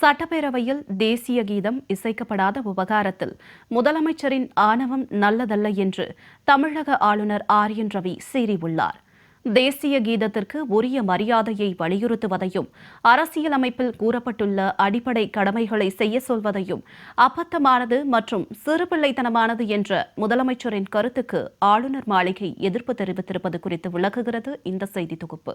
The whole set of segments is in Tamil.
சட்டப்பேரவையில் தேசிய கீதம் இசைக்கப்படாத விவகாரத்தில் முதலமைச்சரின் ஆணவம் நல்லதல்ல என்று தமிழக ஆளுநர் ஆர் என் ரவி சீறியுள்ளார். தேசிய கீதத்திற்கு உரிய மரியாதையை வலியுறுத்துவதையும் அரசியலமைப்பில் கூறப்பட்டுள்ள அடிப்படை கடமைகளை செய்ய சொல்வதையும் அபத்தமானது மற்றும் சிறுபிள்ளைத்தனமானது என்ற முதலமைச்சரின் கருத்துக்கு ஆளுநர் மாளிகை எதிர்ப்பு தெரிவித்திருப்பது குறித்து விளக்குகிறது இந்த செய்தி தொகுப்பு.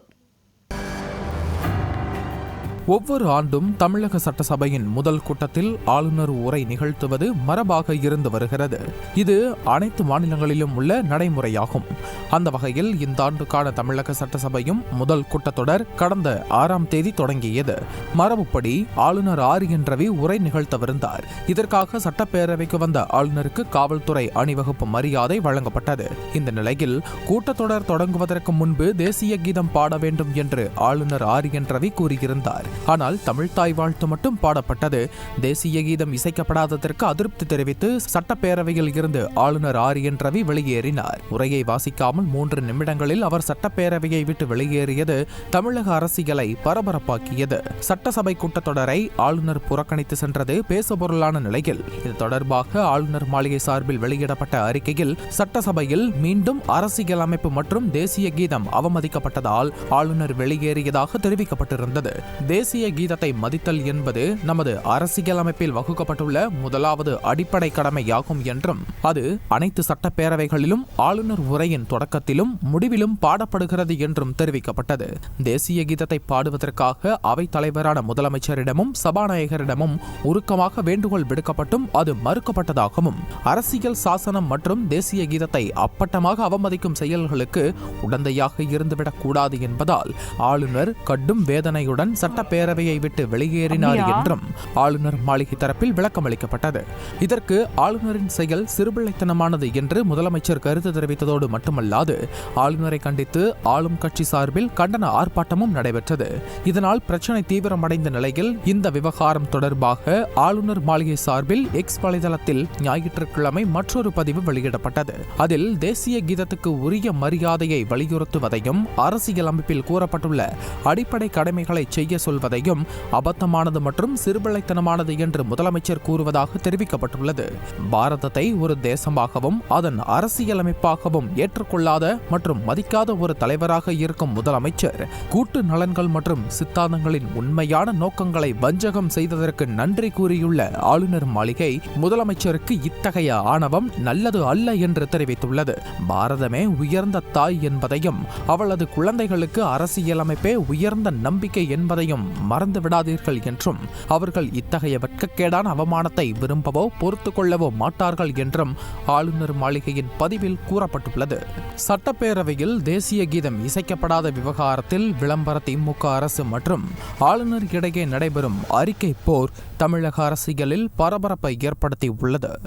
ஒவ்வொரு ஆண்டும் தமிழக சட்டசபையின் முதல் கூட்டத்தில் ஆளுநர் உரை நிகழ்த்துவது மரபாக இருந்து வருகிறது. இது அனைத்து மாநிலங்களிலும் உள்ள நடைமுறையாகும். அந்த வகையில் இந்த ஆண்டுக்கான தமிழக சட்டசபையும் முதல் கூட்டத்தொடர் கடந்த ஆறாம் தேதி தொடங்கியது. மரபுப்படி ஆளுநர் ஆர் என் ரவி உரை நிகழ்த்தவிருந்தார். இதற்காக சட்டப்பேரவைக்கு வந்த ஆளுநருக்கு காவல்துறை அணிவகுப்பு மரியாதை வழங்கப்பட்டது. இந்த நிலையில் கூட்டத்தொடர் தொடங்குவதற்கு முன்பு தேசிய கீதம் பாட வேண்டும் என்று ஆளுநர் ஆர் என் ரவி கூறியிருந்தார். ஆனால் தமிழ்தாய் வாழ்த்து மட்டும் பாடப்பட்டது. தேசிய கீதம் இசைக்கப்படாததற்கு அதிருப்தி தெரிவித்து சட்டப்பேரவையில் இருந்து ஆளுநர் ஆர். என். ரவி வெளியேறினார். உரையை வாசிக்காமல் மூன்று நிமிடங்களில் அவர் சட்டப்பேரவையை விட்டு வெளியேறியது தமிழக அரசியலை பரபரப்பாக்கியது. சட்டசபை கூட்டத்தொடரை ஆளுநர் புறக்கணித்து சென்றது பேசுபொருளான நிலையில். இது தொடர்பாக ஆளுநர் மாளிகை சார்பில் வெளியிடப்பட்ட அறிக்கையில் சட்டசபையில் மீண்டும் அரசியல் அமைப்பு மற்றும் தேசிய கீதம் அவமதிக்கப்பட்டதால் ஆளுநர் வெளியேறியதாக தெரிவிக்கப்பட்டிருந்தது. தேசிய கீதத்தை மதித்தல் என்பது நமது அரசியலமைப்பில் வகுக்கப்பட்டுள்ள முதலாவது அடிப்படை கடமையாகும் என்றும் அது அனைத்து சட்டப்பேரவைகளிலும் ஆளுநர் உரையின் தொடக்கத்திலும் முடிவிலும் பாடப்படுகிறது என்றும் தெரிவிக்கப்பட்டது. தேசிய கீதத்தை பாடுவதற்காக அவைத் தலைவரான முதலமைச்சரிடமும் சபாநாயகரிடமும் உருக்கமாக வேண்டுகோள் விடுக்கப்பட்டும் அது மறுக்கப்பட்டதாகவும் அரசியல் சாசனம் மற்றும் தேசிய கீதத்தை அப்பட்டமாக அவமதிக்கும் செயல்களுக்கு உடந்தையாக இருந்துவிடக் கூடாது என்பதால் ஆளுநர் கடும் வேதனையுடன் சட்டப்பேரவையை விட்டு வெளியேறினார்? என்றும் ஆளுநர் மாளிகை தரப்பில் விளக்கம் அளிக்கப்பட்டது. இதற்கு ஆளுநரின் செயல் சிறுபிள்ளைத்தனமானது என்று முதலமைச்சர் கருத்து தெரிவித்ததோடு மட்டுமல்லாது ஆளுநரை கண்டித்து ஆளும் கட்சி சார்பில் கண்டன ஆர்ப்பாட்டமும் நடைபெற்றது. இதனால் பிரச்சனை தீவிரமடைந்த நிலையில் இந்த விவகாரம் தொடர்பாக ஆளுநர் மாளிகை சார்பில் எக்ஸ் வலைதளத்தில் ஞாயிற்றுக்கிழமை மற்றொரு பதிவு வெளியிடப்பட்டது. அதில் தேசிய கீதத்துக்கு உரிய மரியாதையை வலியுறுத்துவதையும் அரசியல் அமைப்பில் கூறப்பட்டுள்ள அடிப்படை கடமைகளை செய்ய சொல்வதையும் அபத்தமானது மற்றும் சிறுபிள்ளைத்தனமானது என்று முதலமைச்சர் கூறுவதாக தெரிவிக்கப்பட்டுள்ளது. பாரதத்தை ஒரு தேசமாகவும் அதன் அரசியலமைப்பாகவும் ஏற்றுக்கொள்ளாத மற்றும் மதிக்காத ஒரு தலைவராக இருக்கும் முதலமைச்சர் கூட்டு நலன்கள் மற்றும் சித்தாந்தங்களின் உண்மையான நோக்கங்களை வஞ்சகம் செய்ததற்கு நன்றி கூறியுள்ள ஆளுநர் மாளிகை முதலமைச்சருக்கு இத்தகைய ஆணவம் நல்லது அல்ல என்று தெரிவித்துள்ளது. பாரதமே உயர்ந்த தாய் என்பதையும் அவளது குழந்தைகளுக்கு அரசியலமைப்பே உயர்ந்த நம்பிக்கை என்பதையும் மறந்து விடாதீர்கள் என்றும் அவர்கள் இத்தகைய வெட்கக்கேடான அவமானத்தை விரும்பவோ பொறுத்து கொள்ளவோ மாட்டார்கள் என்றும் ஆளுநர் மாளிகையின் பதிவில் கூறப்பட்டுள்ளது. சட்டப்பேரவையில் தேசிய கீதம் இசைக்கப்படாத விவகாரத்தில் விளம்பர திமுக அரசு மற்றும் ஆளுநர் இடையே நடைபெறும் அறிக்கை போர் தமிழக அரசியலில் பரபரப்பை ஏற்படுத்தி உள்ளது